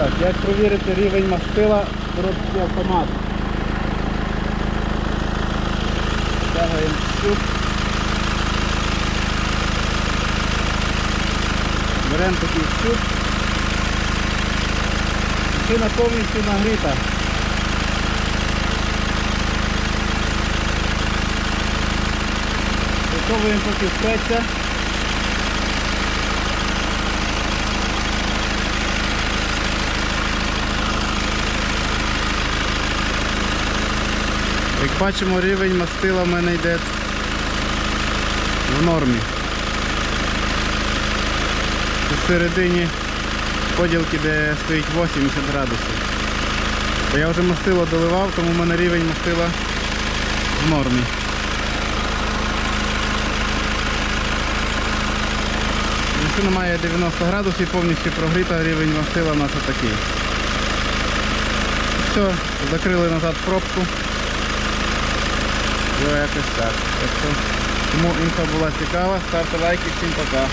Так, як провірити рівень мастила в коробці автомат? Тягаємо щуп. Беремо такий щуп. Машина повністю нагріта. Висовуємо поки спеться. Як бачимо, рівень мастила в мене йде в нормі. У середині поділки, де стоїть 80 градусів. Бо я вже мастило доливав, тому в мене рівень мастила в нормі. Машина має 90 градусів, повністю прогріта, рівень мастила у нас отакий. Все, закрили назад пробку. Було якось. Так інфа була цікава, ставте лайки, всім пока.